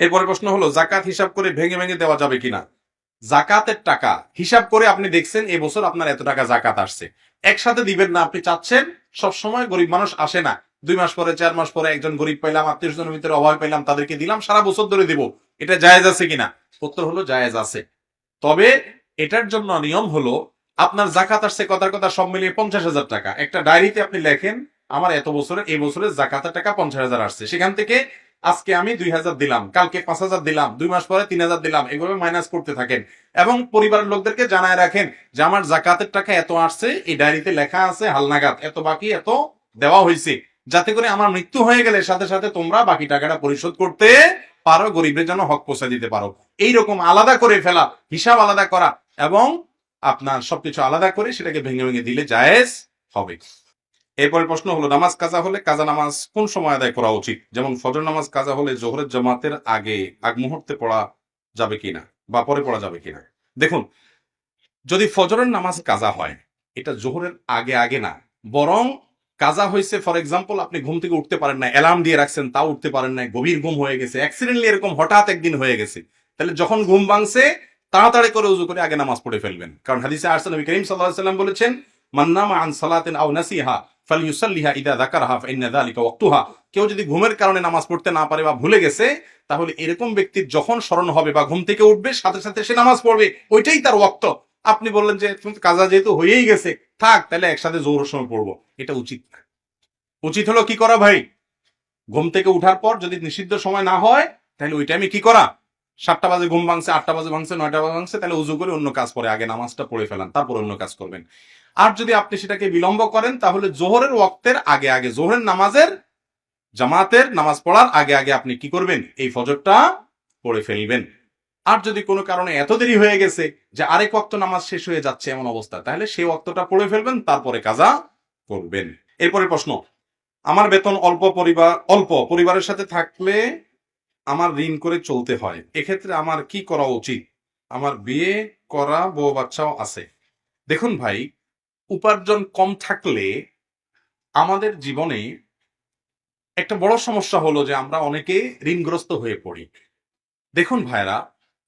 এরপরে প্রশ্ন হলো, জাকাত হিসাব করে ভেঙে ভেঙে দেওয়া যাবে কিনা? জাকাতের টাকা, হিসাব করে আপনি দেখছেন এই বছর আপনার এত টাকা জাকাত আসছে। একসাথে দিবেন না, আপনি চাচ্ছেন সব সময় গরিব মানুষ আসে না। দুই মাস পরে, চার মাস পরে একজন গরিব পাইলাম, আত্মীয় স্বজনের ভিতরে অভাব পাইলাম, তাদেরকে দিলাম, সারা বছর ধরে দিব। এটা জায়েজ আছে কিনা? উত্তর হলো জায়েজ আছে। তবে এটার জন্য নিয়ম হলো, আপনার জাকাত আসছে কথার কথা সব মিলিয়ে পঞ্চাশ হাজার টাকা। একটা ডায়েরিতে আপনি লেখেন, আমার এত বছরে, এই বছরের জাকাতের টাকা পঞ্চাশ হাজার আসছে। সেখান থেকে আজকে আমি দুই হাজার দিলাম, কালকে পাঁচ হাজার দিলাম, দুই মাস পরে তিন হাজার দিলাম এভাবে মাইনাস করতে থাকেন। এবং পরিবারের লোকদেরকে জানায় রাখেন যে, আমার জাকাতের টাকা এত আসছে, এই ডায়েরিতে লেখা আছে হালনাগাদ, এত বাকি, এত দেওয়া হয়েছে। যাতে করে আমার মৃত্যু হয়ে গেলে সাথে সাথে তোমরা বাকি টাকাটা পরিশোধ করতে পারো গরিবের জন্য হক পৌঁছে দিতে পারো। এইরকম আলাদা করে ফেলা, হিসাব আলাদা করা এবং আপনার সবকিছু আলাদা করে সেটাকে ভেঙে ভেঙে দিলে জায়েজ হবে। এরপরে প্রশ্ন হলো, নামাজ কাজা হলে কাজা নামাজ কোন সময় আদায় করা উচিত? যেমন ফজর নামাজ কাজা হলে জোহরের জামাতের আগে, আগ মুহূর্তে পড়া যাবে কিনা বা পরে পড়া যাবে কিনা? দেখুন, যদি ফজরের নামাজ কাজা হয়, এটা জোহরের আগে আগে না, বরং কাজা হয়েছে, ফর এক্সাম্পল, আপনি ঘুম থেকে উঠতে পারেন না অ্যালার্ম দিয়ে রাখছেন, তাও উঠতে পারেন না গভীর ঘুম হয়ে গেছে অ্যাক্সিডেন্টলি এরকম হঠাৎ একদিন হয়ে গেছে, তাহলে যখন ঘুম ভাঙছে, তাড়াতাড়ি করে উজু করে আগে নামাজ পড়ে ফেলবেন। কারণ হাদিসে আরসাল করিম আলাইহি সাল্লাম বলেছেন মান্নামা আন সালাতিন আও নাসিহা ইদা কেউ যদি ঘুমের কারণে নামাজ পড়তে না পারে বা ভুলে গেছে, তাহলে এরকম ব্যক্তির যখন স্মরণ হবে বা ঘুম থেকে উঠবে, সাথে সাথে সে নামাজ পড়বে। ওইটাই তার আপনি বললেন যে কাজা যেহেতু হয়েই গেছে, থাক, তাহলে একসাথে জোহরের সময় পড়ব। এটা উচিত না। উচিত হলো কি করা ভাই? ঘুম থেকে উঠার পর যদি নিষিদ্ধ সময় না হয়, তাহলে ওই টাইমে কি করা? সাতটা বাজে ঘুম ভাঙছে, আটটা বাজে ভাঙছে, নয়টা বাজে ভাঙছে, তাহলে উজু করে অন্য কাজ পরে, আগে নামাজটা পড়ে ফেলান, তারপর অন্য কাজ করবেন। আর যদি আপনি সেটাকে বিলম্ব করেন, তাহলে জোহরের ওয়াক্তের আগে আগে, জোহরের নামাজের জামাতের নামাজ পড়ার আগে আগে আপনি কি করবেন? এই ফজরটা পড়ে ফেলবেন। আর যদি কোনো কারণে এত দেরি হয়ে গেছে যে আরেক ওয়াক্ত নামাজ শেষ হয়ে যাচ্ছে এমন অবস্থা, তাহলে সেই ওয়াক্তটা পড়ে ফেলবেন, তারপরে কাজা করবেন। এরপরে প্রশ্ন, আমার বেতন অল্প পরিবার, অল্প পরিবারের সাথে থাকলে আমার ঋণ করে চলতে হয়, এক্ষেত্রে আমার কি করা উচিত? আমার বিয়ে করা বউ বাচ্চাও আছে। দেখুন ভাই উপার্জন কম থাকলে আমাদের জীবনে একটা বড় সমস্যা হলো যে আমরা অনেকে ঋণগ্রস্ত হয়ে পড়ি। দেখুন ভাইরা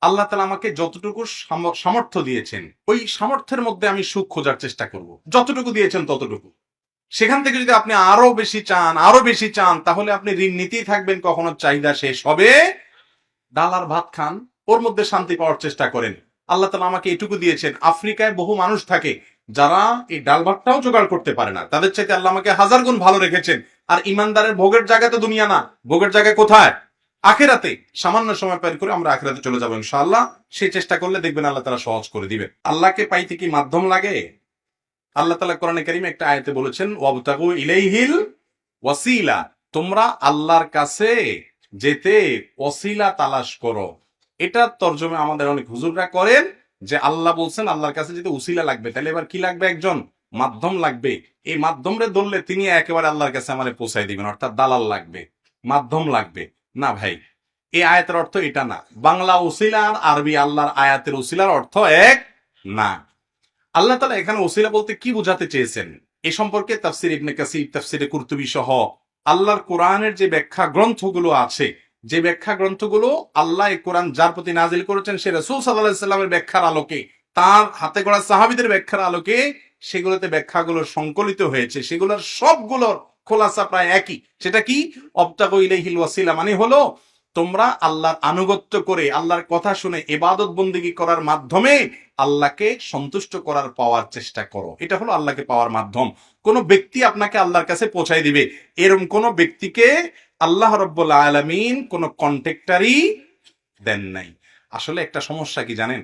আল্লাহ তালা আমাকে যতটুকু সামর্থ্য দিয়েছেন, ওই সামর্থ্যের মধ্যে আমি সুখ খোঁজার চেষ্টা করব। যতটুকু দিয়েছেন ততটুকু। সেখান থেকে যদি আপনি আরও বেশি চান আরও বেশি চান, তাহলে আপনি ঋণ নিতেই থাকবেন, কখনো চাহিদা শেষ হবে। ডাল আর ভাত খান, ওর মধ্যে শান্তি পাওয়ার চেষ্টা করেন। আল্লাহ তালা আমাকে এটুকু দিয়েছেন, আফ্রিকায় বহু মানুষ থাকে যারা এই ডাল ভাতটাও জোগাড় করতে পারে না, তাদের চাইতে আল্লাহ আমাকে হাজার গুণ ভালো রেখেছেন। আর ইমানদারের ভোগের জায়গা তো দুনিয়া না, ভোগের জায়গায় কোথায়? আখেরাতে, সামান্য সময় পার করে আমরা আখেরাতে চলে যাব ইনশাআল্লাহ। সেই চেষ্টা করলে দেখবেন আল্লাহ তালা সহজ করে দিবেন। আল্লাহকে পাইতে কি মাধ্যম লাগে? আল্লাহ তালা কোরআনে কারিম একটা আয়তে বলেছেন, ওয়াবতাগু ইলাইহিল ওয়াসিলা। তোমরা আল্লাহর কাছে যেতে ওসিলা তালাশ করো। এটা তর্জমে আমাদের অনেক হুজুররা করেন। যে আল্লাহ বলছেন আল্লাহর কাছে যদি উসিলা লাগবে, তাহলে এবার কি লাগবে একজন? মাধ্যম লাগবে। এই মাধ্যমরে ধরলে তিনি একেবারে আল্লাহর কাছে আমারে পৌঁছাই দিবেন, অর্থাৎ দালাল লাগবে, মাধ্যম লাগবে। না ভাই, এই আয়াতের অর্থ এটা না। বাংলা উসিলা আর আরবি আল্লাহর আয়াতের উসিলার অর্থ এক না। আল্লাহ তালা এখানে ওসিলা বলতে কি বোঝাতে চেয়েছেন? এ সম্পর্কে তাফসির ইবনে কাসির, তাফসিরে কুরতুবি সহ আল্লাহর কোরআনের যে ব্যাখ্যা গ্রন্থগুলো আছে যে ব্যাখ্যা গ্রন্থগুলো আল্লাহ কোরআন যার প্রতি নাজিল করেছেন, সে রসুল সাল্লাহ ব্যাখ্যার আলোকে, তার হাতে গড়া সাহাবিদের ব্যাখ্যার আলোকে সেগুলোতে ব্যাখ্যাগুলো সংকলিত হয়েছে। সেগুলোর সবগুলোর খোলাসা প্রায় একই। সেটা কি? অবতাগো ইলাইহিল ওয়াসিলা মানে হলো তোমরা আল্লাহর আনুগত্য করে, আল্লাহর কথা শুনে এবাদত বন্দিগি করার মাধ্যমে আল্লাহকে সন্তুষ্ট করার পাওয়ার চেষ্টা করো। এটা হলো আল্লাহকে পাওয়ার মাধ্যম। কোন ব্যক্তি আপনাকে আল্লাহর কাছে পৌঁছাই দিবে। এরকম কোন ব্যক্তিকে আল্লাহ রব্বুল আলমিন কোন কন্ট্রাক্টারই দেন নাই। আসলে একটা সমস্যা কি জানেন?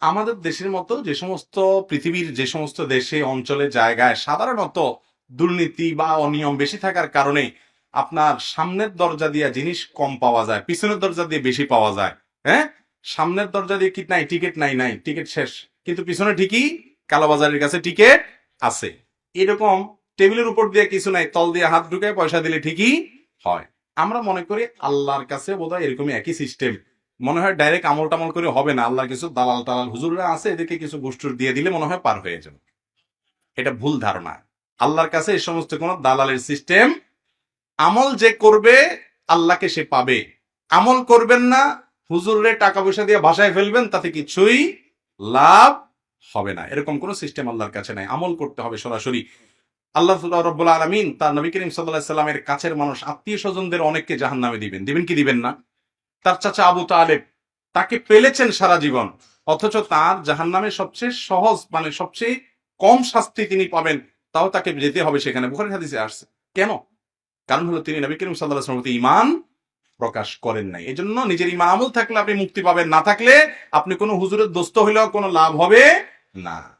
আমাদের দেশের মতো যে সমস্ত পৃথিবীর যে সমস্ত দেশে, অঞ্চলে, জায়গায় সাধারণত দুর্নীতি বা অনিয়ম বেশি থাকার কারণে আপনার সামনের দরজা দিয়ে জিনিস কম পাওয়া যায়, পিছনের দরজা দিয়ে বেশি পাওয়া যায়। হ্যাঁ? সামনের দরজা দিয়ে কি নাই, টিকিট নাই নাই, টিকিট শেষ। কিন্তু পিছনে ঠিকই কালোবাজারের কাছে টিকিট আছে। এরকম টেবিলের উপর দিয়ে কিছু নাই, তল দিয়ে হাত ঢুকে পয়সা দিলে ঠিকই হয়। আমরা মনে করি আল্লাহর কাছে বোধহয় এরকমই একই সিস্টেম। মনে হয় ডাইরেক্ট আমল টামল করে হবে না, আল্লাহর কিছু দালাল টালাল হুজুররা আছে, এদেরকে কিছু গোষ্ঠীর দিয়ে দিলে মনে হয় পার হয়ে যাবে। এটা ভুল ধারণা। আল্লাহর কাছে এই সমস্ত কোন দালালের সিস্টেম আমল যে করবে, আল্লাহকে সে পাবে। আমল করবেন না হুজুরে টাকা পয়সা দিয়ে ভাষায় ফেলবেন, তাতে কিছুই লাভ হবে না। এরকম কোন সিস্টেম আল্লাহর কাছে নাই। আমল করতে হবে সরাসরি। আল্লাহ রব্বুল আলমিন তার নবী করিম সাল্লাহ সাল্লামের কাছের মানুষ, আত্মীয় স্বজনদের অনেককে জাহান নামে দিবেন। দিবেন কি দিবেন না? তার চাচা আবু তালেব, তাকে পেলেছেন সারা জীবন, অথচ তার জাহান নামে সবচেয়ে সহজ মানে সবচেয়ে কম শাস্তি তিনি পাবেন, তাও তাকে যেতে হবে সেখানে। বুখারী হাদিসে আসছে। কেন? কারণ হলো তিনি নবী করিম সাল্লাহ প্রতি ইমান প্রকাশ করেন নাই। এজন্য জন্য নিজের ইমান আমল থাকলে আপনি মুক্তি পাবেন, না থাকলে আপনি কোনো হুজুরের দোস্ত হইলেও কোনো লাভ হবে না।